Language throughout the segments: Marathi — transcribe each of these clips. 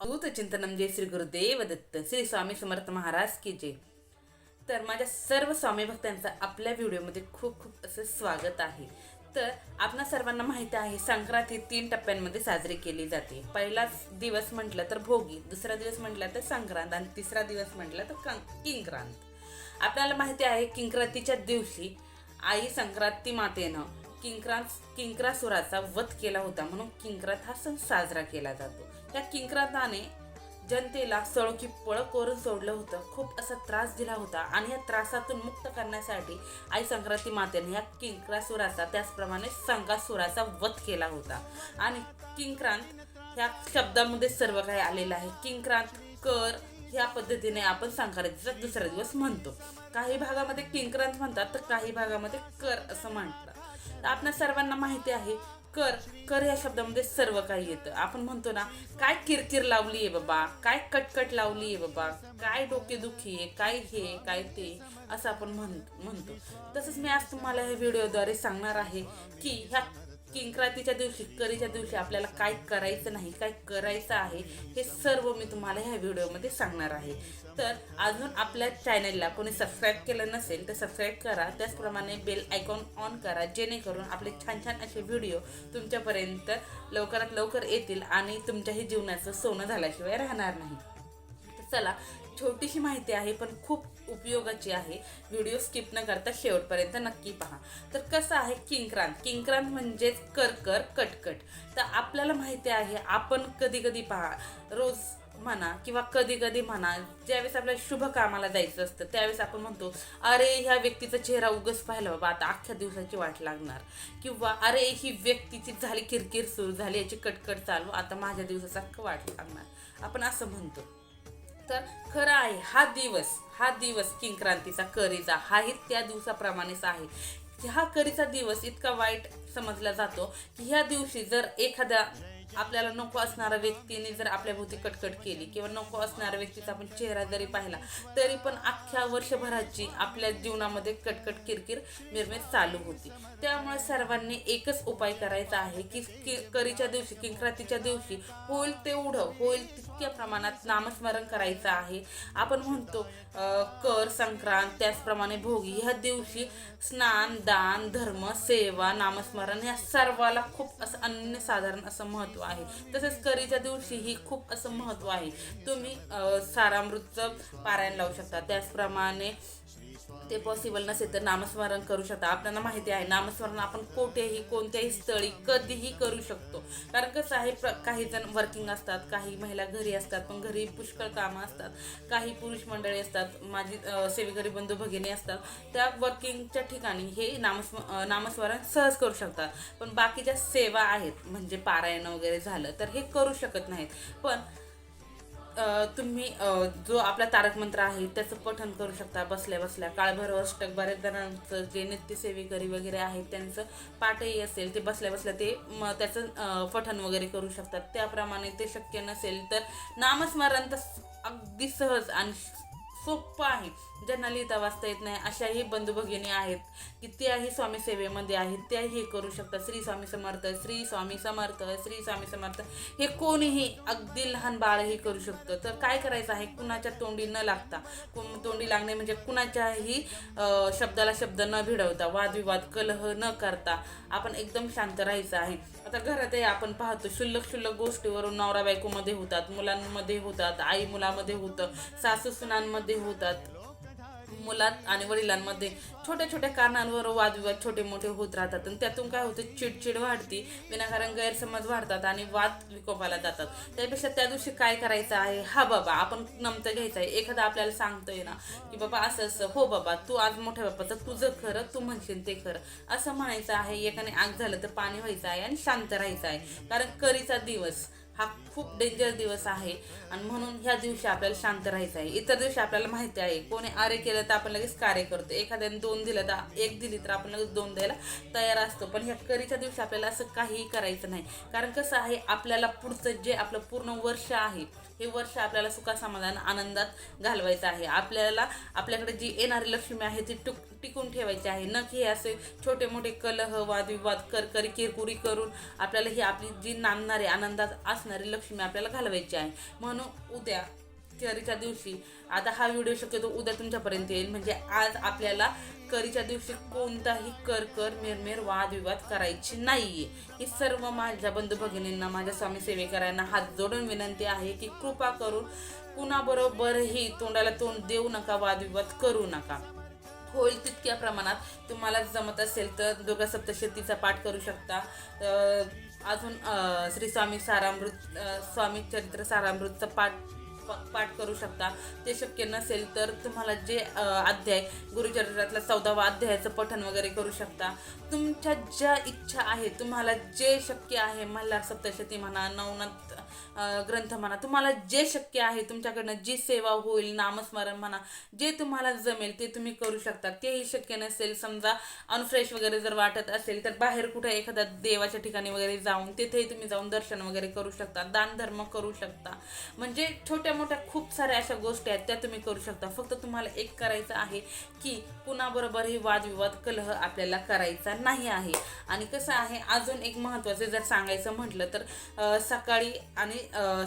अवधूत चिंतनम जय श्री गुरुदेव दत्त श्री स्वामी समर्थ महाराज की जय. तर माझ्या सर्व स्वामी भक्तांचं आपल्या व्हिडिओमध्ये खूप खूप असं स्वागत आहे. तर आपणा सर्वांना माहिती आहे संक्रांत ही तीन टप्प्यांमध्ये साजरी केली जाते. पहिलाच दिवस म्हटलं तर भोगी दुसरा दिवस म्हटलं तर संक्रांत आणि तिसरा दिवस म्हटलं तर किंक्रांत. आपल्याला माहिती आहे किंक्रांतीच्या दिवशी आई संक्रांती मातेनं किंक्रांत किंक्रासुराचा वध केला होता. म्हणून किंक्रांत हा सण साजरा केला जातो. या किंक्रांताने जनतेला सळोखी पळ करून सोडलं होतं. खूप असा त्रास दिला होता. आणि या त्रासातून मुक्त करण्यासाठी आई संक्रांती मातेने या किंक्रासुराचा त्याचप्रमाणे संकासुराचा वध केला होता. आणि किंक्रांत ह्या शब्दामध्ये सर्व काही आलेलं आहे. किंक्रांत कर ह्या पद्धतीने आपण संक्रांतीचा दुसरा दिवस म्हणतो. काही भागामध्ये किंक्रांत म्हणतात तर काही भागामध्ये कर असं म्हणतात. तर आपल्या सर्वांना माहिती आहे कर कर या शब्दामध्ये सर्व काही येतं. आपण म्हणतो ना काय किरकिर लावली आहे बाबा काय कटकट लावली आहे बाबा काय डोकेदुखी आहे काय हे काय ते असं आपण म्हण म्हणतो. तसंच मी आज तुम्हाला या व्हिडिओद्वारे सांगणार आहे की ह्या किंक्रांतीच्या दिवशी करीच्या दिवशी आपल्याला काय करायचं नाही काय करायचं आहे हे सर्व मी तुम्हाला ह्या व्हिडिओमध्ये सांगणार आहे. तर अजून आपल्या चॅनलला कोणी सबस्क्राईब केलं नसेल तर सबस्क्राईब करा. त्याचप्रमाणे बेल आयकॉन ऑन करा. जेणेकरून आपले छान छान असे व्हिडिओ तुमच्यापर्यंत लवकरात लवकर येतील आणि तुमच्याही जीवनाचं सोनं झाल्याशिवाय राहणार नाही. तर चला छोटीशी माहिती आहे पण खूप उपयोगाची आहे. व्हिडिओ स्किप न करता शेवटपर्यंत नक्की पहा. तर कसं आहे किंक्रांत? किंक्रांत म्हणजेच करकर कटकट. तर आपल्याला माहिती आहे आपण कधी कधी पहा रोज म्हणा किंवा कधी कधी म्हणा ज्यावेळेस आपल्याला शुभ कामाला जायचं असतं त्यावेळेस आपण म्हणतो अरे ह्या व्यक्तीचा चेहरा उगस पाहिला बाबा आता अख्ख्या दिवसाची वाट लागणार. किंवा अरे ही व्यक्तीची झाली किरकिर सुरू झाली याची कटकट चालू आता माझ्या दिवसाचा वाट लागणार. आपण असं म्हणतो. तर खरं आहे हा दिवस हा दिवस किंक्रांतीचा करीचा हाही त्या दिवसाप्रमाणेच आहे. हा करीचा दिवस इतका वाईट समजला जातो की ह्या दिवशी जर एखाद्या आपल्याला नको असणाऱ्या व्यक्तीने जर आपल्या भोवती कटकट केली किंवा नको असणाऱ्या व्यक्तीचा आपण चेहरा जरी पाहिला तरी पण अख्ख्या वर्षभराची आपल्या जीवनामध्ये कटकट किरकिर निर्मित चालू होती. त्यामुळे सर्वांनी एकच उपाय करायचा आहे की कि- करीच्या दिवशी किंक्रांतीच्या दिवशी होईल तेवढं होईल तितक्या प्रमाणात नामस्मरण करायचं आहे. आपण म्हणतो कर संक्रांत त्याचप्रमाणे भोगी ह्या दिवशी स्नान दान धर्म सेवा नामस्मरण या सर्वाला खूप असं अन्यसाधारण असं महत्त्व आहे. तसेच करीच्या दिवशी ही खूप असं महत्त्व आहे. तुम्ही अं, सारामृतचं पारायण लावू शकता. त्याचप्रमाणे ते पॉसिबल नसेल तर नामस्मरण करू शकता. आपल्याला माहिती आहे नामस्मरण आपण कोठेही कोणत्याही स्थळी कधीही करू शकतो. कारण कसं आहे प्र काही जण वर्किंग असतात काही महिला घरी असतात पण घरी पुष्कळ कामं असतात. काही पुरुष मंडळी असतात माझी अं, सेवेकरी बंधू भगिनी असतात. त्या वर्किंगच्या ठिकाणी हे नामस्म नामस्मरण सहज करू शकतात. पण बाकीच्या सेवा आहेत म्हणजे पारायण वगैरे झालं तर हे करू शकत नाहीत. पण तुम्ही जो आपला तारक मंत्र आहे त्याचं पठन करू शकता बसल्या बसल्या. काळभर अष्टक बऱ्याच जणांचं जे नित्यसेवेकरी वगैरे आहेत त्यांचं पाठही असेल ते बसल्या बसल्या ते म त्याचं पठन वगैरे करू शकतात. त्याप्रमाणे ते शक्य नसेल तर नामस्मरण तर अगदी सहज आणि सोपं आहे. ज्यांना लिहिता वाचता येत नाही अशाही बंधू भगिनी आहेत की त्याही स्वामी सेवेमध्ये आहेत. त्याही हे करू शकतात. श्री स्वामी समर्थ श्री स्वामी समर्थ श्री स्वामी समर्थ हे कोणीही अगदी लहान बाळही करू शकतं. तर काय करायचं आहे? कुणाच्या तोंडी न लागता कुण- तोंडी लागणे म्हणजे कुणाच्याही शब्दाला शब्द न भिडवता वादविवाद कलह न करता आपण एकदम शांत राहायचं आहे. आता घरातही आपण पाहतो शुल्लक शुल्लक गोष्टीवरून नवरा बायकोमध्ये होतात मुलांमध्ये होतात आई मुलामध्ये होतं सासू सुनांमध्ये होतात. मुलात आणि वडिलांमध्ये छोट्या छोट्या कारणांवर वादविवाद छोटे मोठे होत राहतात. आणि त्यातून काय होतं? चिडचिड वाढती विनाकारण गैरसमज वाढतात आणि वाद विकोपाला जातात. त्यापेक्षा त्या दिवशी काय करायचं आहे? हा बाबा आपण नमतं घ्यायचं आहे एखादा आपल्याला सांगतोय ना की बाबा असं असं. हो बाबा तू आज मोठ्या बापाचं तुझं खरं तू म्हणशील ते खरं. असं म्हणायचं आहे एकाने आग झालं तर पाणी व्हायचं आहे आणि शांत राहायचं आहे. कारण करीचा दिवस हा खूप डेंजर दिवस आहे. आणि म्हणून ह्या दिवशी आपल्याला शांत राहायचं आहे. इतर दिवशी आपल्याला माहिती आहे कोणी आरे केलं तर आपण लगेच कार्य करतो. एखाद्याने दोन दिलं तर एक दिली तर आपण लगेच दोन द्यायला तयार असतो. पण ह्या करीच्या दिवशी आपल्याला असं काहीही करायचं नाही. कारण कसं आहे आपल्याला पुढचं जे आपलं पूर्ण वर्ष आहे हे वर्ष आपल्याला सुखासमाधान आनंदात घालवायचं आहे. आपल्याला आपल्याकडे जी येणारी लक्ष्मी आहे ती टुक टिकून ठेवायची आहे. न की हे असे छोटे मोठे कलह वादविवाद करकरी किरकुरी करून आपल्याला ही आपली जी नांदणारी आनंदात असणारी लक्ष्मी आपल्याला घालवायची आहे. म्हणून उद्या करीच्या दिवशी. आता हा व्हिडिओ शक्यतो उद्या तुमच्यापर्यंत येईल. म्हणजे आज आपल्याला करीच्या दिवशी कोणताही कर कर मेरमेर वादविवाद करायची नाहीये. ही सर्व माझ्या बंधू भगिनींना माझ्या स्वामी सेवेकरांना हात जोडून विनंती आहे की कृपा करून कुणाबरोबरही तोंडाला तोंड देऊ नका वादविवाद करू नका. होईल तितक्या प्रमाणात तुम्हाला जमत असेल तर दुर्गा सप्तशतीचा पाठ करू शकता. अजून श्री स्वामी सारामृत स्वामी चरित्र सारामृतचा पाठ पाठ करू शकता. ते शक्य नसेल तर तुम्हाला जे अध्याय गुरुचरित्रातला चौदावा अध्यायाचं पठण वगैरे करू शकता. तुमच्या ज्या इच्छा आहेत तुम्हाला जे शक्य आहे मला सप्तशती म्हणा नवनाथ ग्रंथ म्हणा तुम्हाला जे शक्य आहे तुमच्याकडनं जी सेवा होईल नामस्मरण म्हणा जे तुम्हाला जमेल ते तुम्ही करू शकता. तेही शक्य नसेल समजा अनफ्रेश वगैरे जर वाटत असेल तर बाहेर कुठे एखाद्या देवाच्या ठिकाणी वगैरे जाऊन तिथेही तुम्ही जाऊन दर्शन वगैरे करू शकता दानधर्म करू शकता. म्हणजे छोट्या मोठ्या खूप साऱ्या अशा गोष्टी आहेत त्या तुम्ही करू शकता. फक्त तुम्हाला एक करायचं आहे की कुणाबरोबरही वादविवाद कलह आपल्याला करायचा नाही आहे. आणि कसं आहे अजून एक महत्त्वाचं जर सांगायचं म्हटलं तर सकाळी आणि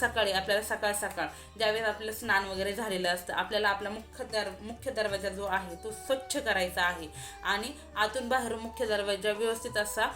सकाळी आपल्याला सकाळ सकाळ ज्यावेळेस आपलं स्नान वगैरे झालेलं असतं आपल्याला आपला मुख्य दर मुख्य दरवाजा जो आहे तो स्वच्छ करायचा आहे. आणि आतून बाहेरून मुख्य दरवाजा व्यवस्थित असा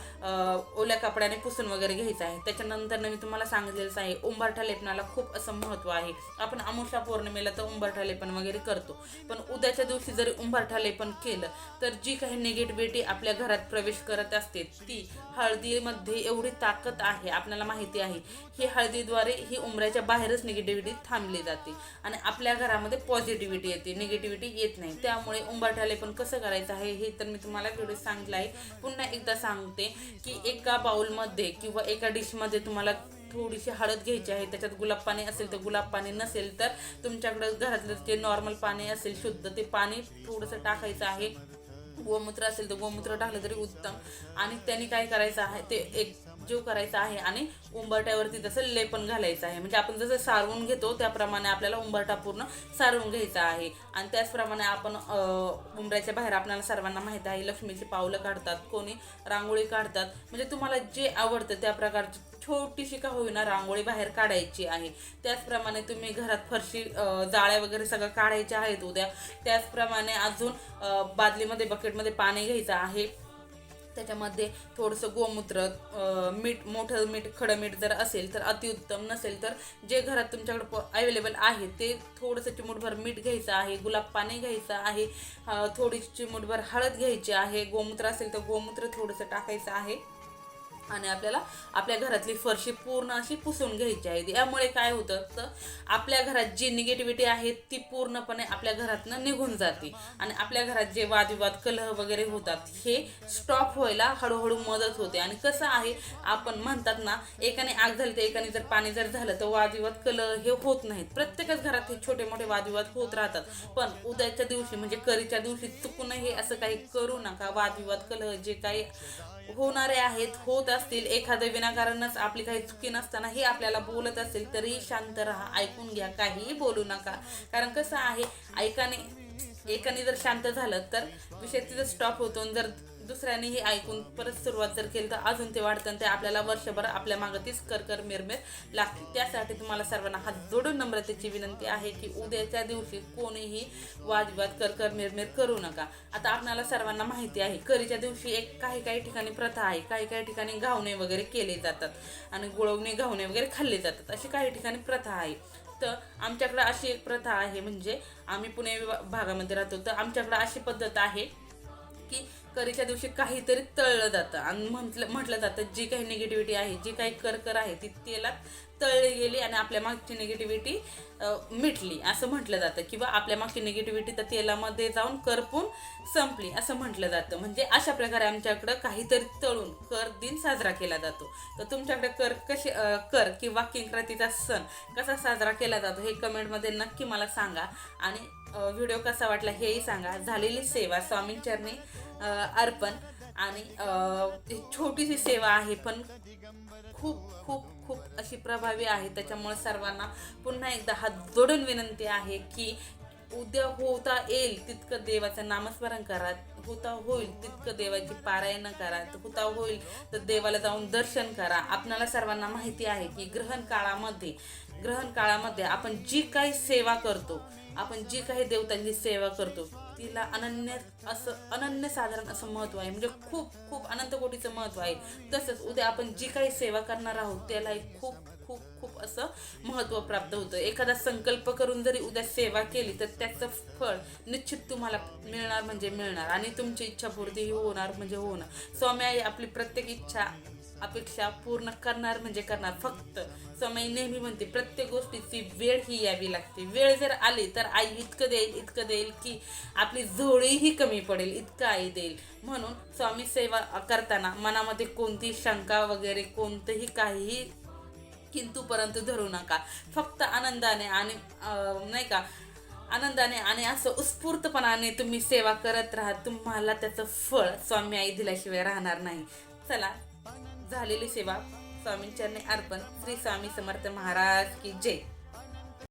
ओल्या कपड्याने पुसून वगैरे घ्यायचा आहे. त्याच्यानंतर मी तुम्हाला सांगितलेलंच आहे उंबरठा लेपनाला खूप असं महत्त्व आहे. आपण अमुषा पौर्णिमेला तर उंबरठा लेपन वगैरे करतो. पण उद्याच्या दिवशी जरी उंबरठा लेपन केलं तर जी काही निगेटिव्हिटी आपल्या घरात प्रवेश करत असते ती हळदीमध्ये एवढी ताकद आहे आपल्याला माहिती आहे. ही हळदीद्वारे ही उंबऱ्याच्या बाहेरच निगेटिव्हिटी थांबली जाते. आणि आपल्या घरामध्ये पॉझिटिव्हिटी येते. निगेटिव्हिटी येत नाही. त्यामुळे उंबरठा पण कसं करायचं आहे हे तर मी तुम्हाला व्हिडिओ सांगितलं आहे. पुन्हा एकदा सांगते की एका बाउलमध्ये किंवा एका डिशमध्ये तुम्हाला थोडीशी हळद घ्यायची आहे त्याच्यात गुलाब पाणी असेल तर गुलाब पाणी नसेल तर तुमच्याकडं घरातलं जे नॉर्मल पाणी असेल शुद्ध ते पाणी थोडंसं टाकायचं आहे. गोमूत्र असेल तर गोमूत्र टाकलं तरी उत्तम. आणि त्यांनी काय करायचं आहे ते एक जीव करायचा आहे आणि उंबरट्यावरती जसं लेपन घालायचं आहे. म्हणजे आपण जसं सारवून घेतो त्याप्रमाणे आपल्याला उंबरटा पूर्ण सारवून घ्यायचा आहे. आणि त्याचप्रमाणे आपण उंबऱ्याच्या बाहेर आपल्याला सर्वांना माहीत आहे लक्ष्मीची पावलं काढतात कोणी रांगोळी काढतात. म्हणजे तुम्हाला जे आवडतं त्या प्रकारची छोटीशी का होईना रांगोळी बाहेर काढायची आहे. त्याचप्रमाणे तुम्ही घरात फरशी जाळ्या वगैरे सगळं काढायच्या आहेत उद्या. त्याचप्रमाणे अजून बादलीमध्ये बकेटमध्ये पाणी घ्यायचं आहे. त्याच्यामध्ये थोडंसं गोमूत्र मीठ मोठं मीठ खडं मीठ जर असेल तर अतिउत्तम नसेल तर जे घरात तुमच्याकडे अवेलेबल आहे ते थोडंसं चिमूटभर मीठ घ्यायचं आहे गुलाब पाणी घ्यायचं आहे थोडी चिमूटभर हळद घ्यायची आहे गोमूत्र असेल तर गोमूत्र थोडंसं टाकायचं आहे. आणि आपल्याला आपल्या घरातली फरशी पूर्ण अशी पुसून घ्यायची आहे. यामुळे काय होतं तर आपल्या घरात जी निगेटिव्हिटी आहे ती पूर्णपणे आपल्या घरातनं निघून जाते. आणि आपल्या घरात जे वादविवाद कलह वगैरे होतात हे स्टॉप व्हायला हळूहळू मदत होते. आणि कसं आहे आपण म्हणतात ना एकाने आग झाली तर एकाने जर पाणी जर झालं तर वादविवाद कलह हे होत नाहीत. प्रत्येकच घरात हे छोटे मोठे वादविवाद होत राहतात. पण उद्याच्या दिवशी म्हणजे करीच्या दिवशी चुकूनही असं काही करू नका. वादविवाद कलह जे काही होणारे आहेत होत असतील एखादं विनाकारणच आपली काही चुकी नसताना हे आपल्याला बोलत असेल तरी शांत राहा ऐकून घ्या काहीही बोलू नका. कारण कसं आहे ऐकाने एकाने जर शांत झालं तर विषय तिथं स्टॉप होतो. आणि जर दुसऱ्यानेही ऐकून परत सुरुवात जर केली तर अजून ते वाढतं आणि ते आपल्याला वर्षभर आपल्या मागं तीच करकर मिरमिर लागते. त्यासाठी तुम्हाला सर्वांना हात जोडून नम्रतेची विनंती आहे की उद्याच्या दिवशी कोणीही वादविवाद करकर मिरमिर करू नका. आता आपल्याला सर्वांना माहिती आहे करीच्या दिवशी एक काही काही ठिकाणी प्रथा आहे काही काही ठिकाणी घावणे वगैरे केले जातात आणि गुळवणे घावणे वगैरे खाल्ले जातात. अशी काही ठिकाणी प्रथा आहे. तर आमच्याकडं अशी एक प्रथा आहे म्हणजे आम्ही पुणे विभा- भागामध्ये राहतो. तर आमच्याकडं अशी पद्धत आहे की करीच्या दिवशी काहीतरी तळलं जातं. आणि म्हटलं म्हटलं जातं जी काही निगेटिव्हिटी आहे जी काही करकर आहे ती तेलात तळली गेली आणि आपल्या मागची निगेटिव्हिटी मिटली. असं म्हटलं जातं. किंवा आपल्या मागची निगेटिव्हिटी त्या तेलामध्ये जाऊन करपून संपली. असं म्हटलं जातं. म्हणजे अशा प्रकारे आमच्याकडं काहीतरी तळून कर दिन साजरा केला जातो. तर तुमच्याकडे कर कसे कर किंवा किंक्रातीचा सण कसा साजरा केला जातो हे कमेंटमध्ये नक्की मला सांगा. आणि व्हिडिओ कसा वाटला हेही सांगा. झालेली सेवा स्वामींचरणी अर्पण आणि छोटीशी सेवा आहे पण खूप खूप खूप अशी प्रभावी आहे. त्याच्यामुळे सर्वांना पुन्हा एकदा हात जोडून विनंती आहे की उद्या होता येईल तितकं देवाचं नामस्मरण करा. होता होईल तितकं देवाची पारायण करा. होता होईल तर देवाला जाऊन दर्शन करा. आपणाला सर्वांना माहिती आहे की ग्रहण काळामध्ये ग्रहण काळामध्ये आपण जी काही सेवा करतो आपण जी काही देवतांची सेवा करतो तिला अनन्य असं अनन्य साधारण असं महत्त्व आहे. म्हणजे खूप खूप अनंत कोटीचं महत्त्व आहे. तसंच उद्या आपण जी काही सेवा करणार आहोत त्याला एक खूप खूप खूप असं महत्त्व प्राप्त होतं. एखादा संकल्प करून जरी उद्या सेवा केली तर त्याचं फळ निश्चित तुम्हाला मिळणार म्हणजे मिळणार. आणि तुमची इच्छापूर्ती होणार म्हणजे होणार. स्वामी आई आपली प्रत्येक इच्छा अपेक्षा पूर्ण करणार म्हणजे करणार. फक्त समय नेहमी म्हणते प्रत्येक गोष्टीची वेळ ही यावी लागते. वेळ जर आली तर आई इतकं देईल इतकं देईल की आपली झोळीही कमी पडेल इतकं आई देईल. म्हणून स्वामी सेवा करताना मनामध्ये कोणती शंका वगैरे कोणतंही काहीही किंतू परंतु धरू नका. फक्त आनंदाने आणि नाही का आनंदाने आणि असं उत्स्फूर्तपणाने तुम्ही सेवा करत राहा. तुम्हाला त्याचं फळ स्वामी आई दिल्याशिवाय राहणार नाही. चला झालेली सेवा स्वामींचरणे अर्पण श्री स्वामी समर्थ महाराज की जय.